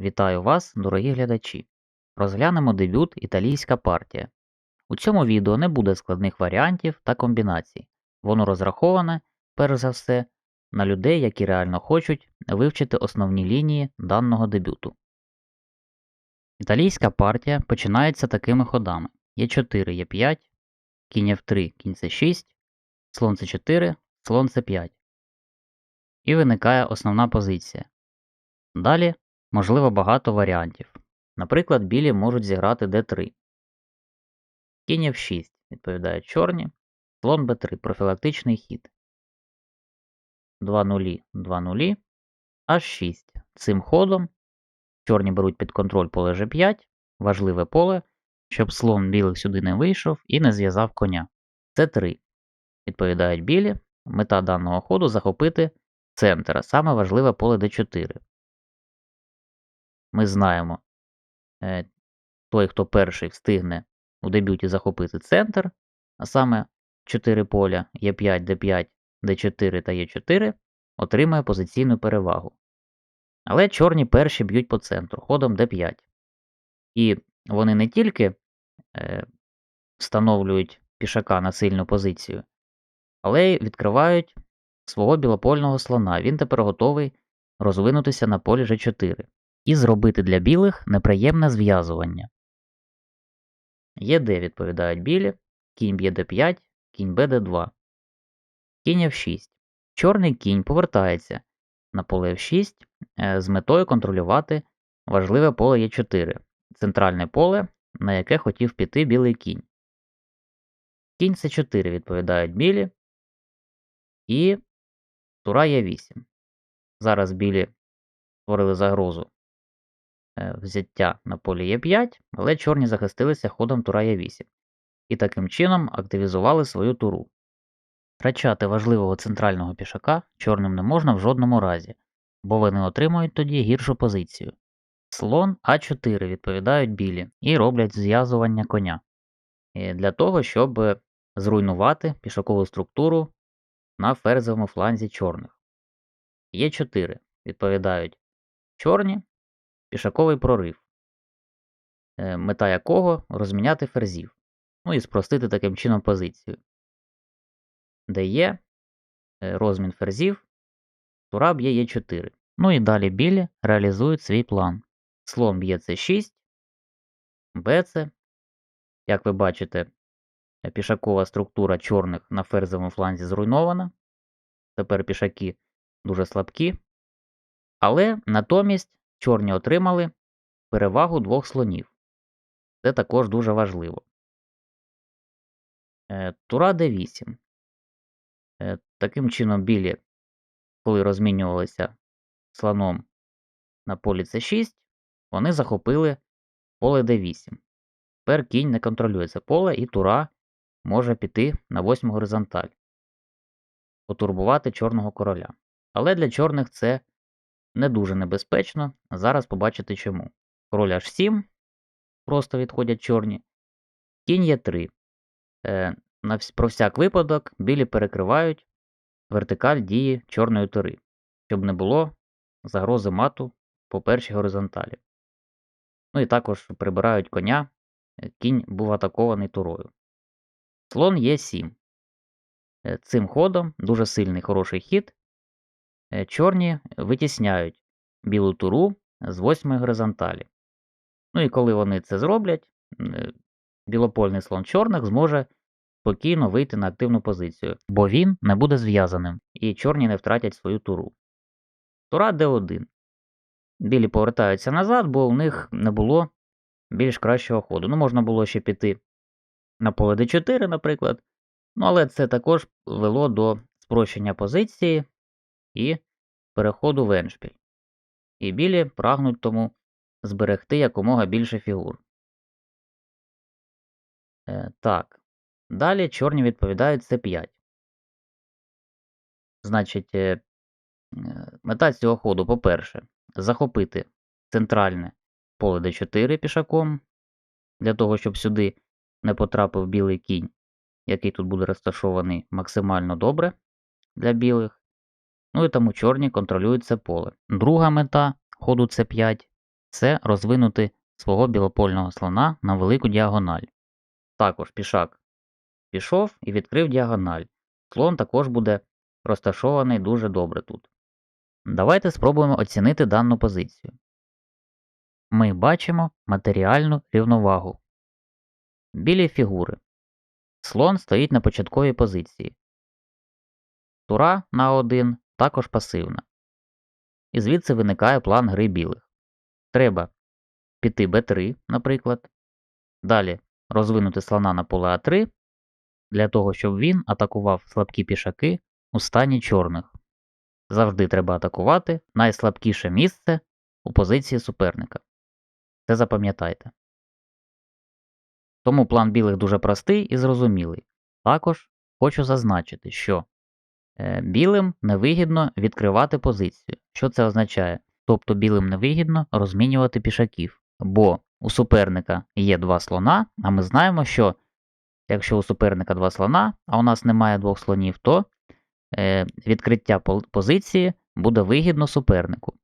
Вітаю вас, дорогі глядачі! Розглянемо дебют Італійська партія. У цьому відео не буде складних варіантів та комбінацій. Воно розраховане, перш за все, на людей, які реально хочуть вивчити основні лінії даного дебюту. Італійська партія починається такими ходами: Е4, Е5, кінь F3, кінь С6, слон С4, слон С5. І виникає основна позиція. Далі можливо багато варіантів. Наприклад, білі можуть зіграти d3. Кінь f6 відповідають чорні. Слон b3 профілактичний хід. 2 нулі, 2 нулі, h6. Цим ходом чорні беруть під контроль поле g5, важливе поле, щоб слон білих сюди не вийшов і не зв'язав коня. c3. Відповідають білі. Мета даного ходу захопити центр, а саме важливе поле d4 ми знаємо, е, той, хто перший встигне у дебюті захопити центр, а саме 4 поля Е5, Д5, Д4 та Е4, отримає позиційну перевагу. Але чорні перші б'ють по центру ходом Д5. І вони не тільки е, встановлюють пішака на сильну позицію, але й відкривають свого білопольного слона. Він тепер готовий розвинутися на полі G4 і зробити для білих неприємне зв'язування. Є Д відповідають білі, кінь б'є d5, кінь Б d2. Кінь F6. Чорний кінь повертається на поле F6 е, з метою контролювати важливе поле Е4, центральне поле, на яке хотів піти білий кінь. Кінь С4 відповідають білі. І тура Е8. Зараз білі створили загрозу взяття на полі Е5, але чорні захистилися ходом тура Е8 і таким чином активізували свою туру. Втрачати важливого центрального пішака чорним не можна в жодному разі, бо вони отримують тоді гіршу позицію. Слон А4 відповідають білі і роблять зв'язування коня е, для того, щоб зруйнувати пішакову структуру на ферзовому фланзі чорних. Е4 відповідають чорні пішаковий прорив, е, мета якого розміняти ферзів, ну і спростити таким чином позицію, де є е, розмін ферзів, тура б'є Е4. Ну і далі білі реалізують свій план. Слон б'є С6, БЦ. Як ви бачите, пішакова структура чорних на ферзовому фланзі зруйнована. Тепер пішаки дуже слабкі. Але натомість Чорні отримали перевагу двох слонів. Це також дуже важливо. Е, тура d8. Е, таким чином, білі, коли розмінювалися слоном на полі c6, вони захопили поле d8. Тепер кінь не контролює це поле, і тура може піти на восьму горизонталь, потурбувати чорного короля. Але для чорних це не дуже небезпечно. Зараз побачите чому. Король H7. Просто відходять чорні. Кінь є 3. Е, на Про всяк випадок білі перекривають вертикаль дії чорної тури, щоб не було загрози мату по першій горизонталі. Ну і також прибирають коня. Е, кінь був атакований турою. Слон є 7. Е, цим ходом дуже сильний хороший хід. Е, чорні витісняють білу туру з восьмої горизонталі. Ну і коли вони це зроблять, е, білопольний слон чорних зможе спокійно вийти на активну позицію, бо він не буде зв'язаним, і чорні не втратять свою туру. Тура d1. Білі повертаються назад, бо у них не було більш кращого ходу. Ну, можна було ще піти на поле d4, наприклад. Ну, але це також вело до спрощення позиції і переходу в еншпіль. І білі прагнуть тому зберегти якомога більше фігур. Е, Так. Далі чорні відповідають С5. Значить, е, е, мета цього ходу, по-перше, захопити центральне поле d4 пішаком, для того, щоб сюди не потрапив білий кінь, який тут буде розташований максимально добре для білих. Ну і тому чорні контролюють це поле. Друга мета ходу c5 це розвинути свого білопольного слона на велику діагональ. Також пішак пішов і відкрив діагональ. Слон також буде розташований дуже добре тут. Давайте спробуємо оцінити дану позицію. Ми бачимо матеріальну рівновагу. Білі фігури. Слон стоїть на початковій позиції. Тура на 1 також пасивна. І звідси виникає план гри білих. Треба піти b3, наприклад. Далі розвинути слона на поле А3 для того, щоб він атакував слабкі пішаки у стані чорних. Завжди треба атакувати найслабкіше місце у позиції суперника. Це запам'ятайте. Тому план білих дуже простий і зрозумілий. Також хочу зазначити, що білим невигідно відкривати позицію. Що це означає? Тобто білим невигідно розмінювати пішаків. Бо у суперника є два слона, а ми знаємо, що якщо у суперника два слона, а у нас немає двох слонів, то е, відкриття позиції буде вигідно супернику.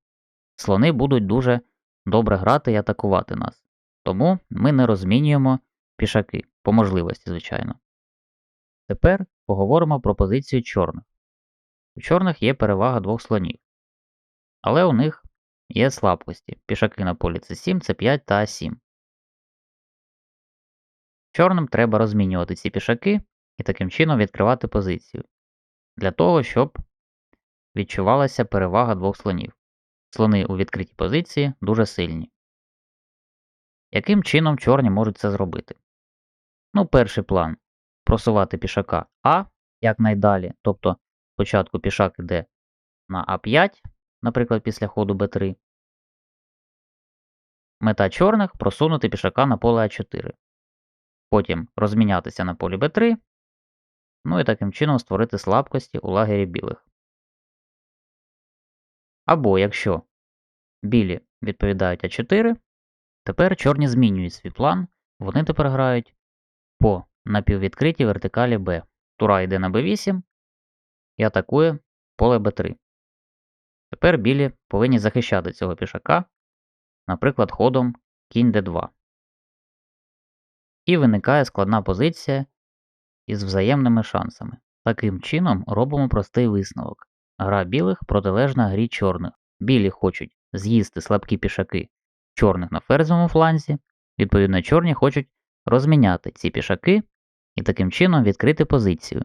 Слони будуть дуже добре грати і атакувати нас. Тому ми не розмінюємо пішаки, по можливості, звичайно. Тепер поговоримо про позицію чорних. У чорних є перевага двох слонів. Але у них є слабкості. Пішаки на полі С7, С5 та А7. Чорним треба розмінювати ці пішаки і таким чином відкривати позицію. Для того, щоб відчувалася перевага двох слонів. Слони у відкритій позиції дуже сильні. Яким чином чорні можуть це зробити? Ну, перший план просувати пішака А якнайдалі. Тобто спочатку пішак йде на А5, наприклад, після ходу Б3. Мета чорних просунути пішака на поле А4. Потім розмінятися на полі Б3. Ну і таким чином створити слабкості у лагері білих. Або якщо білі відповідають А4, тепер чорні змінюють свій план, вони тепер грають по напіввідкритій вертикалі Б. Тура йде на b8 і атакує поле b3. Тепер білі повинні захищати цього пішака, наприклад, ходом кінь d2. І виникає складна позиція із взаємними шансами. Таким чином робимо простий висновок. Гра білих протилежна грі чорних. Білі хочуть з'їсти слабкі пішаки чорних на ферзовому фланзі, відповідно, чорні хочуть розміняти ці пішаки і таким чином відкрити позицію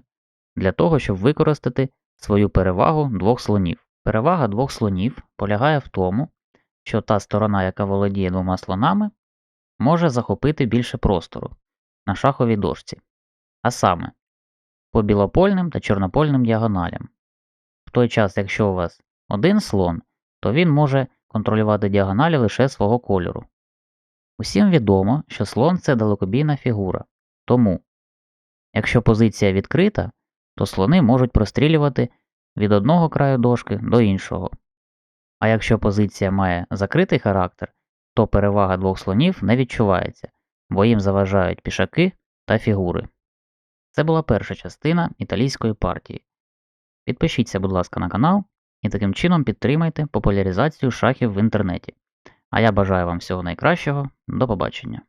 для того, щоб використати свою перевагу двох слонів. Перевага двох слонів полягає в тому, що та сторона, яка володіє двома слонами, може захопити більше простору на шаховій дошці, а саме по білопольним та чорнопольним діагоналям. В той час, якщо у вас один слон, то він може контролювати діагоналі лише свого кольору. Усім відомо, що слон це далекобійна фігура, тому, якщо позиція відкрита, то слони можуть прострілювати від одного краю дошки до іншого. А якщо позиція має закритий характер, то перевага двох слонів не відчувається, бо їм заважають пішаки та фігури. Це була перша частина італійської партії. Підпишіться, будь ласка, на канал і таким чином підтримайте популяризацію шахів в інтернеті. А я бажаю вам всього найкращого. До побачення.